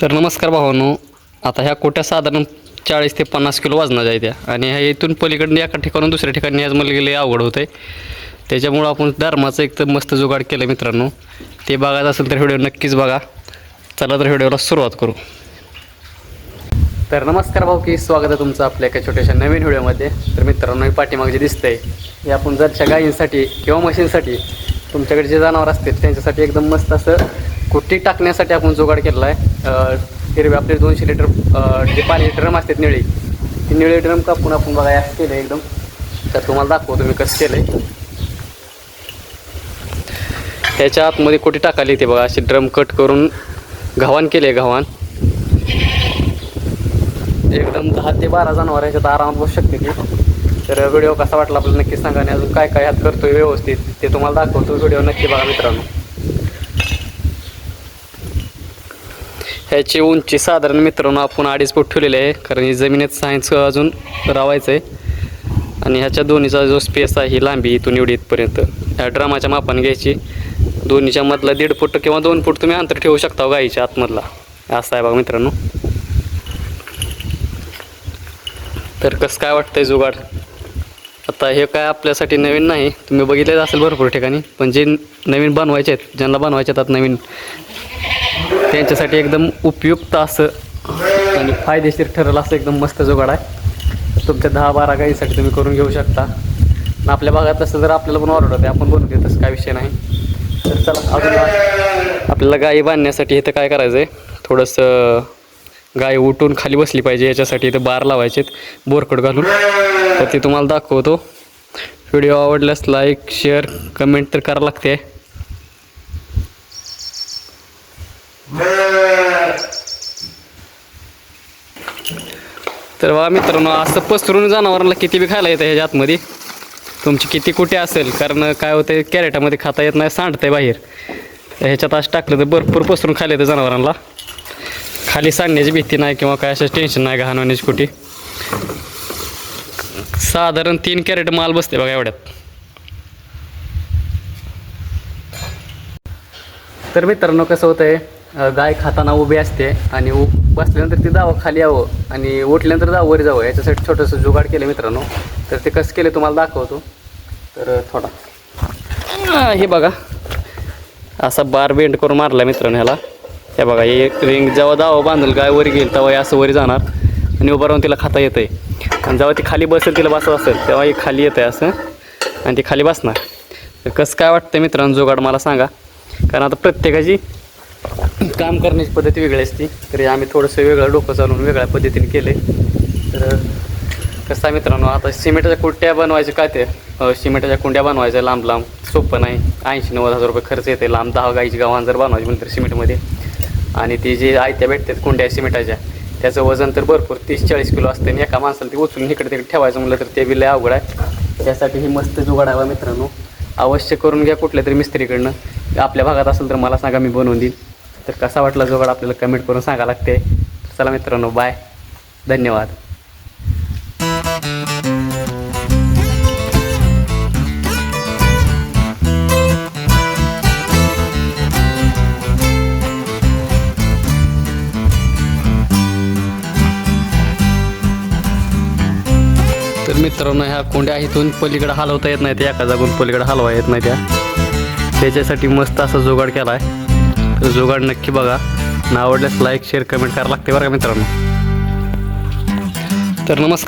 तर नमस्कार भावानो आता ह्या कोट्या साधारण चाळीस ते पन्नास किलो वजनाच्या आहेत त्या आणि ह्या इथून पलीकडनं एका ठिकाणून दुसऱ्या ठिकाणी आज मला गेले अवघड होतं आहे त्याच्यामुळं आपण धर्माचं एक तर मस्त जुगाड केलं मित्रांनो. ते बघायचं असेल तर व्हिडिओ नक्कीच बघा. चला तर व्हिडिओला सुरुवात करू. तर नमस्कार भाऊ की स्वागत आहे तुमचं आपल्या एका छोट्याशा नवीन व्हिडिओमध्ये. तर मित्रांनो हे पाठीमागचे जे दिसतंय. हे आपण जरच्या गायींसाठी किंवा म्हशींसाठी तुमच्याकडे जे जनावर असतील त्यांच्यासाठी एकदम मस्त असं कुट्टी टाकण्यासाठी आपण जुगाड केलेला आहे. हिरवे आपले दोनशे लिटर जे पाणी ड्रम असतात निळे ती निळे ड्रम कापून आपण बघा असं केलं एकदम. तर तुम्हाला दाखवतो मी कसं केलं आहे ह्याच्या आतमध्ये कुठे टाकाली ते बघा असे ड्रम कट करून घावान केले घावान एकदम दहा ते बारा जनावर याच्यात आरामात बसू शकते ती. तर व्हिडिओ कसा वाटला आपल्याला नक्की सांगा आणि अजून काय काय ह्यात करतोय व्यवस्थित ते तुम्हाला दाखवतो. व्हिडिओ नक्की बघा मित्रांनो. ह्याची उंची साधारण मित्रांनो आपण अडीच फूट ठेवलेली आहे. कारण ही जमिनीत सायन्स अजून रावायचं आहे आणि ह्याच्या दोन्हीचा जो स्पेस आहे ही लांबी इथून एवढी इथपर्यंत. ह्या ड्रामाच्या मापाने घ्यायची. दोन्हीच्या मधला दीड फूट किंवा दोन फूट तुम्ही अंतर ठेवू शकता हो गाईच्या आतमधला. असं आहे बघा मित्रांनो. तर कसं काय वाटतंय जुगाड? आता हे काय आपल्यासाठी नवीन नाही. तुम्ही बघितलेलं असेल भरपूर ठिकाणी. पण जे नवीन बनवायचे आहेत ज्यांना बनवायचे आहेत नवीन. त्यांच्यासाठी एकदम उपयुक्त असं आणि फायदेशीर ठरेल असं एकदम मस्त जुगाड आहे. तुमच्या दहा बारा गाईसाठी तुम्ही करून घेऊ शकता. आणि आपल्या भागात तसं जर आपल्याला पण ऑर्डर होते आपण बनवू देऊ तसं काय विषय नाही. तर चला अजून आपल्याला गाई बांधण्यासाठी इथं काय करायचं आहे थोडंसं गाय उठून खाली बसली पाहिजे याच्यासाठी इथं बार लावायचे बोरकट घालून. तर ते तुम्हाला दाखवतो. व्हिडिओ आवडल्यास लाईक शेअर कमेंट तर करावं लागते. तर बघा मित्रांनो असं पसरून जनावरांना किती बी खायला येतं ह्याच्या आतमध्ये. तुमची किती कुठे असेल कारण काय होतं कॅरेटामध्ये खाता येत नाही सांडतंय बाहेर. तर ह्याच्यात असं टाकलं तर भरपूर पसरून खायला येतं जनावरांना. खाली सांडण्याची भीती नाही किंवा काय असं टेन्शन नाही घाण होण्याची कुठे. साधारण तीन कॅरेट माल बसते बघा एवढ्यात. तर मित्रांनो कसं होतं आहे गाय खाताना उभी असते आणि उ बसल्यानंतर ती दावा खाली यावं आणि उठल्यानंतर जावं वर जावं. याच्यासाठी छोटंसं जुगाड केलं मित्रांनो. तर ते कसं केलं तुम्हाला दाखवतो. तर थोडा. हे बघा. असा बार बेंड करून मारला मित्रांनो ह्याला. हे बघा हे रिंग जेव्हा दावा बांधल गाय वर गेल तेव्हा असं वरी जाणार आणि उभं राहून तिला खाता येतं आहे आणि जेव्हा ती खाली बसेल तिला बसत असेल तेव्हा हे खाली येतं आहे असं आणि ती खाली बसणार. तर कसं काय वाटतं मित्रांनो जुगाड मला सांगा. कारण आता प्रत्येकाची काम करण्याची पद्धती वेगळी असते. तरी आम्ही थोडंसं वेगळं डोकं चालवून वेगळ्या पद्धतीने केले तर कसं आहे मित्रांनो आता सिमेंटाच्या कुट्ट्या बनवायच्या काय ते? अं, सिमेंटाच्या कुंड्या बनवायच्या लांब लांब. सोपं नाही. ऐंशी नव्वद हजार रुपये खर्च येते लांब दहा गाईची गावान जर बनवायची म्हणलं तर सिमेंटमध्ये. आणि ती जे आयत्या भेटतात कुंड्या सिमेंटाच्या त्याचं वजन तर भरपूर. तीस चाळीस किलो असते आणि एका माणसाला ते उचलून इकडे तिकडे ठेवायचं म्हणलं तर ते बी लय अवघड आहे. त्यासाठी ही मस्त जुगाड मित्रांनो. अवश्य करून घ्या कुठल्या तरी मिस्त्रीकडनं. आपल्या भागात असेल तर मला सांगा मी बनवून देईन. तर कसा वाटला जुगाड आपल्याला कमेंट करून सांगा लागते. तर चला मित्रांनो बाय धन्यवाद. तर मित्रांनो ह्या कोंड्या इथून पलीकडे हलवता येत नाही त्या एका जागून पलीकडे हलवा येत नाही त्या. त्याच्यासाठी मस्त असा जुगाड केला आहे जुगाड नक्की बघा. ना आवडल्यास लाईक शेअर कमेंट करायला लागते बरं का मित्रांनो? तर नमस्कार.